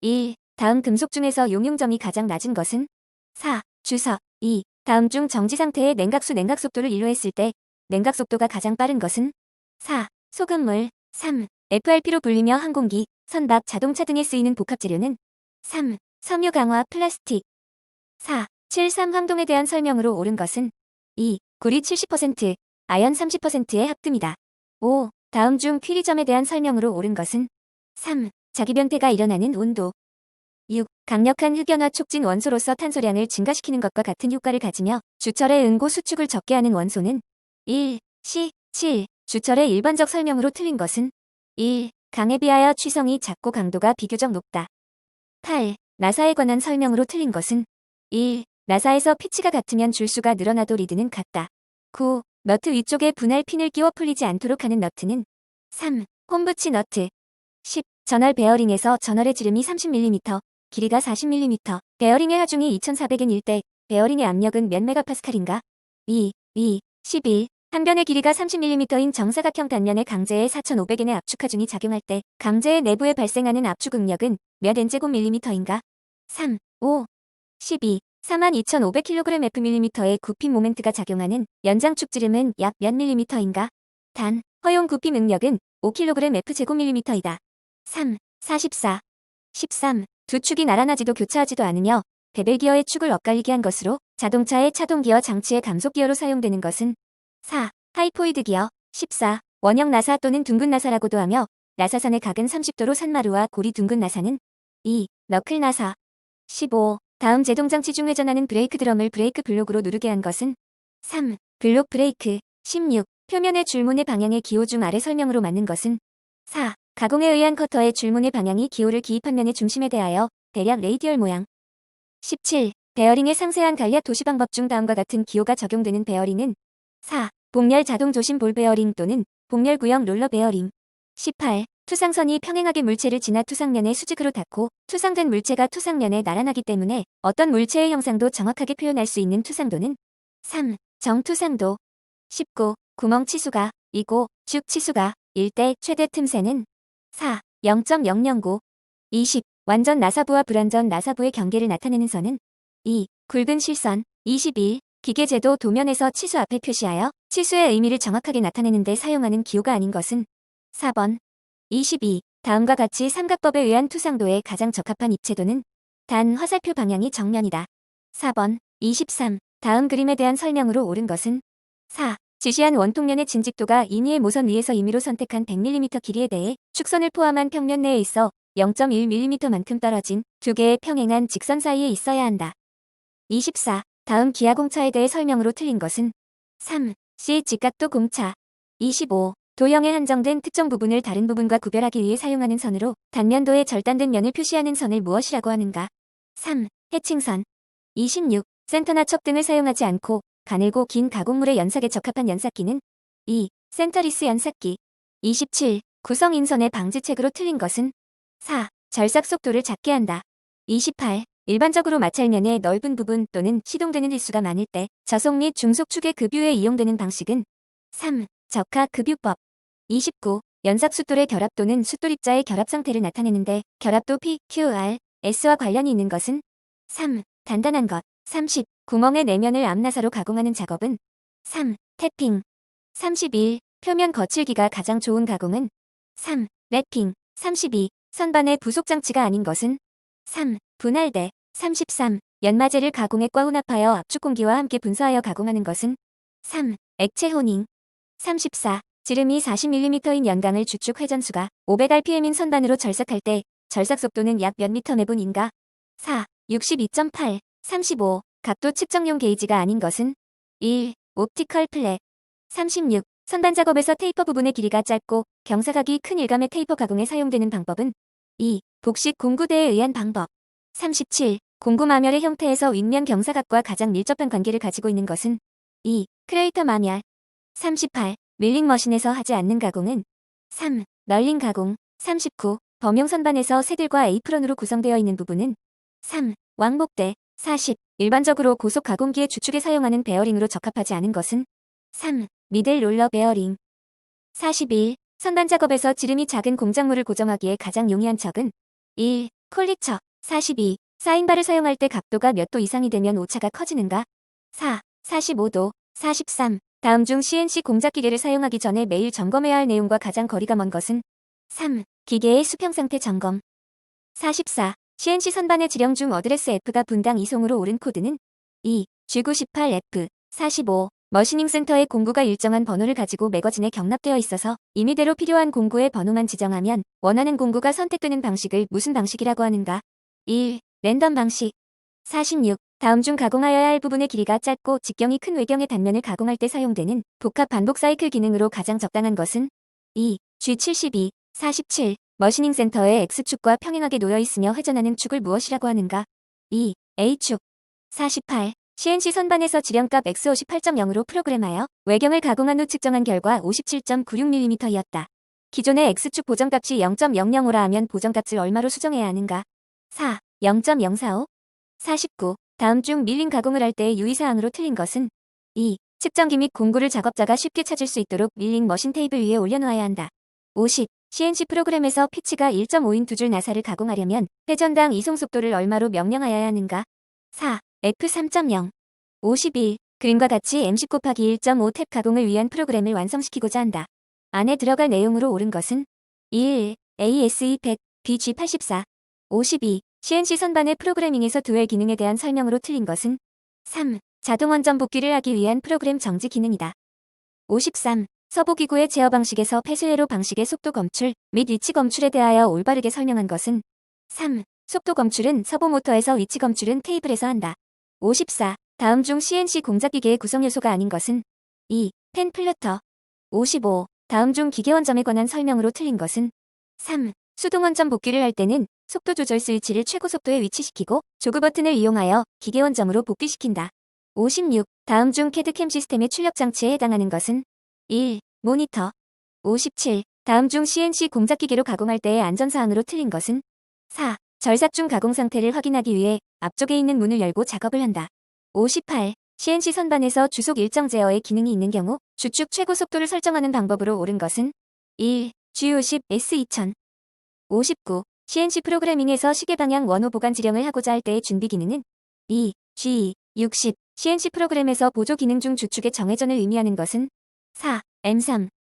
1. 다음 금속 중에서 용융점이 가장 낮은 것은 4. 주석 2. 다음 중 정지 상태의 냉각수 냉각 속도를 일로 했을 때 냉각 속도가 가장 빠른 것은 4. 소금물 3. FRP로 불리며 항공기, 선박, 자동차 등에 쓰이는 복합 재료는 3. 섬유 강화 플라스틱 4. 7.3 황동에 대한 설명으로 옳은 것은 2. 구리 70%, 아연 30%의 합금이다. 5. 다음 중 퀴리점에 대한 설명으로 옳은 것은 3. 자기 변태가 일어나는 온도 6. 강력한 흑연화 촉진 원소로서 탄소량을 증가시키는 것과 같은 효과를 가지며 주철의 응고 수축을 적게 하는 원소는 1. C. 7. 주철의 일반적 설명으로 틀린 것은 1. 강에 비하여 취성이 작고 강도가 비교적 높다. 8. 나사에 관한 설명으로 틀린 것은 1. 나사에서 피치가 같으면 줄수가 늘어나도 리드는 같다. 9. 너트 위쪽에 분할 핀을 끼워 풀리지 않도록 하는 너트는 3. 홈부치 너트 10. 전월 베어링에서 전월의 지름이 30mm, 길이가 40mm, 베어링의 하중이 2400N일 때 베어링의 압력은 몇 메가파스칼인가? 2. 2. 11. 한 변의 길이가 30mm인 정사각형 단면의 강제에 4500N의 압축 하중이 작용할 때 강제의 내부에 발생하는 압축 응력은 몇 N제곱밀리미터인가? 3. 5. 12. 42,500kg Fm의 구핀 모멘트가 작용하는 연장축 지름은 약 몇 밀리미터인가? 단, 허용 구핀 응력은 5kg F제곱밀리미터이다. 3. 44. 13. 두 축이 나란하지도 교차하지도 않으며 베벨기어의 축을 엇갈리게 한 것으로 자동차의 차동기어 장치의 감속기어로 사용되는 것은 4. 하이포이드 기어 14. 원형 나사 또는 둥근 나사라고도 하며 나사선의 각은 30도로 산마루와 고리 둥근 나사는 2. 너클 나사 15. 다음 제동장치 중 회전하는 브레이크 드럼을 브레이크 블록으로 누르게 한 것은 3. 블록 브레이크 16. 표면의 줄문의 방향의 기호 중 아래 설명으로 맞는 것은 4. 가공에 의한 커터의 줄문의 방향이 기호를 기입한 면의 중심에 대하여 대략 레이디얼 모양 17. 베어링의 상세한 간략 도시 방법 중 다음과 같은 기호가 적용되는 베어링은 4. 복렬 자동 조심 볼 베어링 또는 복렬 구형 롤러 베어링 18. 투상선이 평행하게 물체를 지나 투상면에 수직으로 닿고 투상된 물체가 투상면에 나란하기 때문에 어떤 물체의 형상도 정확하게 표현할 수 있는 투상도는 3. 정투상도 19. 구멍 치수가 2고 쭉 치수가 1대 최대 틈새는 4. 0.009 20. 완전 나사부와 불완전 나사부의 경계를 나타내는 선은 2. 굵은 실선 21. 기계제도 도면에서 치수 앞에 표시하여 치수의 의미를 정확하게 나타내는 데 사용하는 기호가 아닌 것은 4번 22. 다음과 같이 삼각법에 의한 투상도에 가장 적합한 입체도는 단 화살표 방향이 정면이다. 4번 23. 다음 그림에 대한 설명으로 옳은 것은 4. 지시한 원통면의 진직도가 인위의 모선 위에서 임의로 선택한 100mm 길이에 대해 축선을 포함한 평면 내에 있어 0.1mm만큼 떨어진 두 개의 평행한 직선 사이에 있어야 한다. 24. 다음 기하공차에 대해 설명으로 틀린 것은 3. C. 직각도 공차 25. 도형에 한정된 특정 부분을 다른 부분과 구별하기 위해 사용하는 선으로 단면도의 절단된 면을 표시하는 선을 무엇이라고 하는가? 3. 해칭선 26. 센터나 척 등을 사용하지 않고 가늘고 긴 가공물의 연삭에 적합한 연삭기는 2. 센터리스 연삭기 27. 구성 인선의 방지책으로 틀린 것은 4. 절삭 속도를 작게 한다. 28. 일반적으로 마찰면의 넓은 부분 또는 시동되는 횟수가 많을 때 저속 및 중속 축의 급유에 이용되는 방식은 3. 적하 급유법 29. 연삭 숫돌의 결합 또는 숫돌 입자의 결합 상태를 나타내는데 결합도 P, Q, R, S와 관련이 있는 것은 3. 단단한 것 30. 구멍의 내면을 암나사로 가공하는 작업은 3. 태핑 31. 표면 거칠기가 가장 좋은 가공은 3. 랩핑 32. 선반의 부속 장치가 아닌 것은 3. 분할대 33. 연마제를 가공액과 혼합하여 압축 공기와 함께 분사하여 가공하는 것은 3. 액체 호닝 34. 지름이 40mm인 연강을 주축 회전수가 500rpm인 선반으로 절삭할 때 절삭 속도는 약 몇 미터 매분인가? 4. 62.8. 35. 각도 측정용 게이지가 아닌 것은 1. 옵티컬 플랫 36. 선반 작업에서 테이퍼 부분의 길이가 짧고 경사각이 큰 일감의 테이퍼 가공에 사용되는 방법은 2. 복식 공구대에 의한 방법 37. 공구 마멸의 형태에서 윗면 경사각과 가장 밀접한 관계를 가지고 있는 것은 2. 크레이터 마멸 38. 밀링 머신에서 하지 않는 가공은 3. 널링 가공 39. 범용 선반에서 새들과 에이프런으로 구성되어 있는 부분은 3. 왕복대 40. 일반적으로 고속 가공기의 주축에 사용하는 베어링으로 적합하지 않은 것은 3. 미들 롤러 베어링 41. 선반 작업에서 지름이 작은 공작물을 고정하기에 가장 용이한 척은 1. 콜리처 42. 사인바를 사용할 때 각도가 몇 도 이상이 되면 오차가 커지는가? 4. 45도 43. 다음 중 CNC 공작 기계를 사용하기 전에 매일 점검해야 할 내용과 가장 거리가 먼 것은 3. 기계의 수평 상태 점검 44. CNC 선반의 지령 중 어드레스 F가 분당 이송으로 옳은 코드는 2. G98F 45. 머시닝 센터의 공구가 일정한 번호를 가지고 매거진에 경납되어 있어서 임의대로 필요한 공구의 번호만 지정하면 원하는 공구가 선택되는 방식을 무슨 방식이라고 하는가? 1. 랜덤 방식 46. 다음 중 가공하여야 할 부분의 길이가 짧고 직경이 큰 외경의 단면을 가공할 때 사용되는 복합 반복 사이클 기능으로 가장 적당한 것은 2. G72, 47. 머시닝 센터에 X축과 평행하게 놓여 있으며 회전하는 축을 무엇이라고 하는가? 2. A축 48. CNC 선반에서 지령값 X58.0으로 프로그램하여 외경을 가공한 후 측정한 결과 57.96mm이었다. 기존의 X축 보정값이 0.005라 하면 보정값을 얼마로 수정해야 하는가? 4. 0.045 49. 다음 중 밀링 가공을 할 때의 유의사항으로 틀린 것은 2. 측정기 및 공구를 작업자가 쉽게 찾을 수 있도록 밀링 머신 테이블 위에 올려놓아야 한다. 50. CNC 프로그램에서 피치가 1.5인 두 줄 나사를 가공하려면 회전당 이송 속도를 얼마로 명령하여야 하는가? 4. F3.0 51. 그림과 같이 M10 곱하기 1.5 탭 가공을 위한 프로그램을 완성시키고자 한다. 안에 들어갈 내용으로 옳은 것은 1. ASE100, BG84 52. CNC 선반의 프로그래밍에서 두엘 기능에 대한 설명으로 틀린 것은 3. 자동 원점 복귀를 하기 위한 프로그램 정지 기능이다. 53. 서부기구의 제어 방식에서 폐쇄회로 방식의 속도 검출 및 위치 검출에 대하여 올바르게 설명한 것은 3. 속도 검출은 서부 모터에서 위치 검출은 테이블에서 한다. 54. 다음 중 CNC 공작기계의 구성 요소가 아닌 것은 2. 펜 플러터 55. 다음 중 기계 원점에 관한 설명으로 틀린 것은 3. 수동 원점 복귀를 할 때는 속도 조절 스위치를 최고 속도에 위치시키고 조그 버튼을 이용하여 기계 원점으로 복귀시킨다. 56. 다음 중 캐드캠 시스템의 출력 장치에 해당하는 것은 1. 모니터 57. 다음 중 CNC 공작기계로 가공할 때의 안전사항으로 틀린 것은 4. 절삭 중 가공 상태를 확인하기 위해 앞쪽에 있는 문을 열고 작업을 한다. 58. CNC 선반에서 주속 일정 제어의 기능이 있는 경우 주축 최고 속도를 설정하는 방법으로 옳은 것은 1. G50 S2000 59. CNC 프로그래밍에서 시계 방향 원호 보관 지령을 하고자 할 때의 준비 기능은 2. G 60. CNC 프로그램에서 보조 기능 중 주축의 정회전을 의미하는 것은 4. M3.